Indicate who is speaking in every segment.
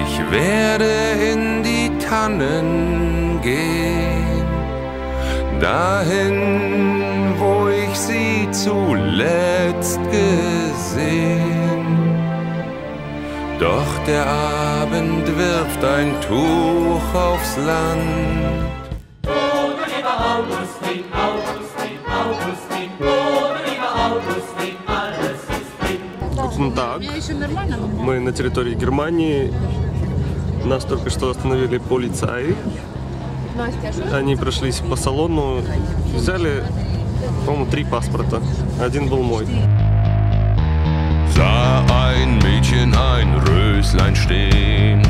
Speaker 1: Ich werde in die Tannen gehen, dahin, wo ich sie zuletzt gesehen. Doch der Abend wirft ein Tuch aufs Land.
Speaker 2: Guten Tag. Мы на территории Германии. Нас только что остановили полицаи. Они прошлись по салону, взяли, по-моему, три паспорта. Один был мой.
Speaker 1: sah ein Mädchen ein Röslein stehen.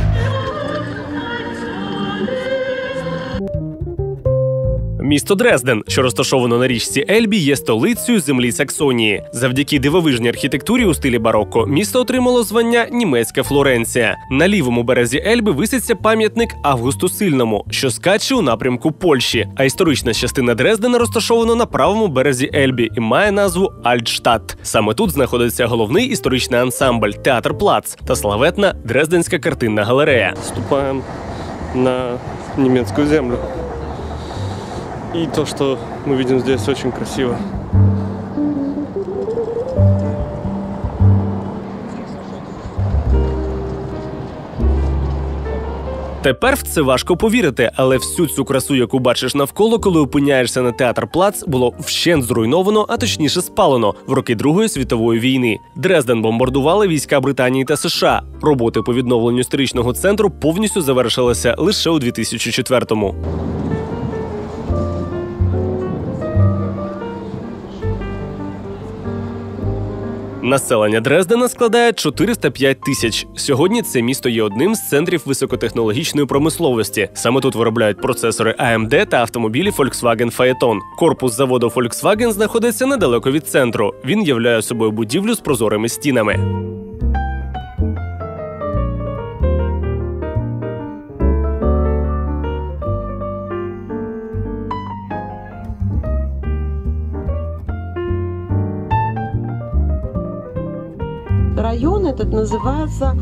Speaker 3: Місто Дрезден, що розташовано на річці Ельбі, є столицею землі Саксонії. Завдяки дивовижній архітектурі у стилі барокко місто отримало звання Німецька Флоренція. На лівому березі Ельби виситься пам'ятник Августу Сильному, що скаче у напрямку Польщі. А історична частина Дрездена розташована на правому березі Ельбі і має назву Альтштадт. Саме тут знаходиться головний історичний ансамбль Театр Плац та славетна Дрезденська картинна галерея.
Speaker 2: Ступаем на немецкую землю. И то, что мы видим здесь, очень красиво.
Speaker 3: Тепер в це важко повірити, але всю цю красу, яку бачиш навколо, коли опиняєшся на театр Плац, було вщент зруйновано, а точніше спалено в роки Другої світової війни. Дрезден бомбардували війська Британії та США. Роботи по відновленню історичного центру повністю завершилися лише у 2004-му. Населення Дрездена складає 405 тисяч. Сьогодні це місто є одним з центрів високотехнологічної промисловості. Саме тут виробляють процесори AMD та автомобілі Volkswagen Phaeton. Корпус заводу Volkswagen знаходиться недалеко від центру. Він являє собою будівлю з прозорими стінами.
Speaker 4: Район этот называется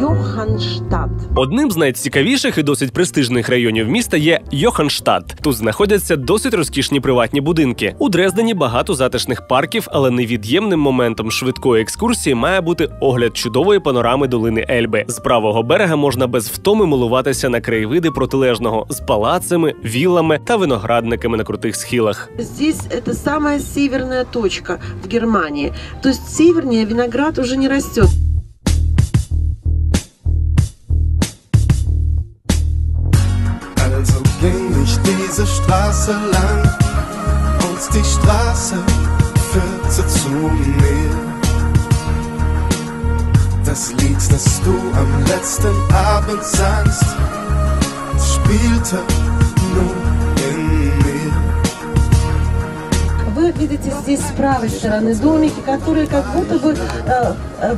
Speaker 4: Йоханштадт.
Speaker 3: Одним з найцікавіших і досить престижних районів міста є Йоханштадт. Тут знаходяться досить розкішні приватні будинки. У Дрездені багато затишних парків, але невід'ємним моментом швидкої екскурсії має бути огляд чудової панорами долини Ельби. З правого берега можна без втоми милуватися на краєвиди протилежного з палацами, віллами та виноградниками на крутих схилах.
Speaker 4: Здесь это самая северная точка в Германии. То есть севернее виноград уже не растет.
Speaker 5: Diese Straße lang und die Straße führte zu mir. Das Lied, das du am letzten Abend sangst, spielte
Speaker 4: Вы видите здесь с правой стороны домики, которые как будто бы э, э,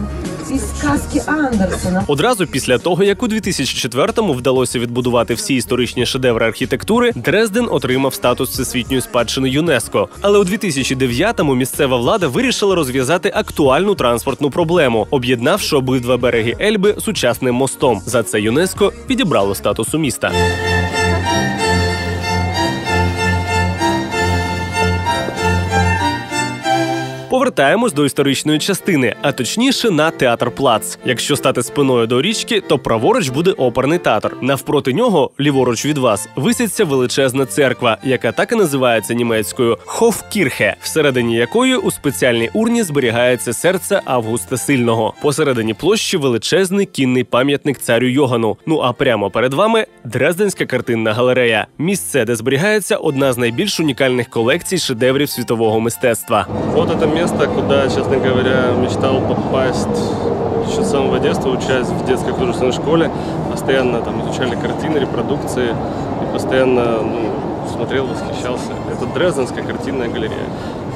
Speaker 4: из сказки Андерсона.
Speaker 3: Одразу після того, як у 2004-му вдалося відбудувати всі історичні шедеври архітектури, Дрезден отримав статус всесвітньої спадщини ЮНЕСКО. Але у 2009-му місцева влада вирішила розв'язати актуальну транспортну проблему, об'єднавши обидва береги Ельби сучасним мостом. За це ЮНЕСКО підібрало статусу міста. Повертаємось до історичної частини, а точніше на театр Плац. Якщо стати спиною до річки, то праворуч буде оперний театр. Навпроти нього, ліворуч від вас, виситься величезна церква, яка так і називається німецькою Хофкірхе, всередині якої у спеціальній урні зберігається серце Августа Сильного. Посередині площі величезний кінний пам'ятник царю Йогану. Ну а прямо перед вами Дрезденська картинна галерея. Місце, де зберігається одна з найбільш унікальних колекцій шедеврів світового мистецтва.
Speaker 2: Вот это место, куда, честно говоря, мечтал попасть еще с самого детства, учась в детской художественной школе. Постоянно там изучали картины, репродукции и постоянно ну, смотрел, восхищался. Это Дрезденская картинная галерея.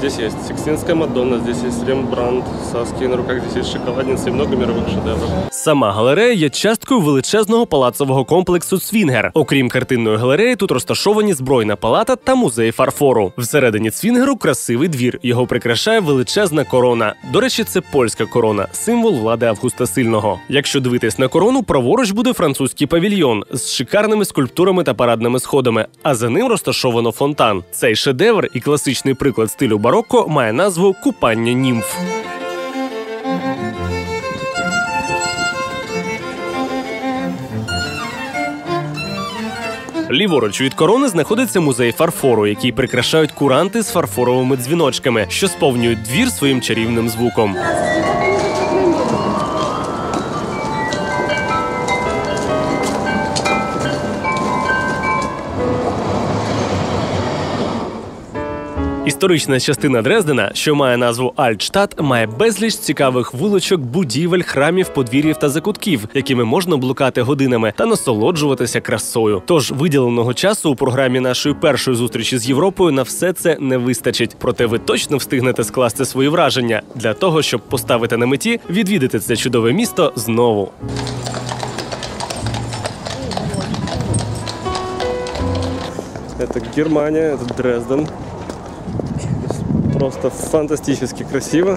Speaker 2: Здесь есть Сикстинская Мадонна, здесь есть Рембрандт, Саски на руках, здесь есть шоколадница и много мировых шедевров.
Speaker 3: Сама галерея є часткою величезного палацового комплексу Цвінгер. Окрім картинної галереї, тут розташовані збройна палата та музей фарфору. Всередині Цвінгеру красивий двір. Його прикрашає величезна корона. До речі, це польська корона, символ влади Августа Сильного. Якщо дивитись на корону, праворуч буде французький павільйон з шикарними скульптурами та парадними сходами. А за ним розташовано фонтан. Цей шедевр і класичний приклад стилю барокко має назву Купання німф. Ліворуч від корони знаходиться музей фарфору, який прикрашають куранти з фарфоровими дзвіночками, що сповнюють двір своїм чарівним звуком. Історична частина Дрездена, що має назву Альтштадт, має безліч цікавих вуличок, будівель, храмів, подвір'їв та закутків, якими можна блукати годинами та насолоджуватися красою. Тож виділеного часу у програмі нашої першої зустрічі з Європою на все це не вистачить. Проте ви точно встигнете скласти свої враження для того, щоб поставити на меті відвідати це чудове місто знову.
Speaker 2: Это Германия, это Дрезден. Просто фантастически красиво.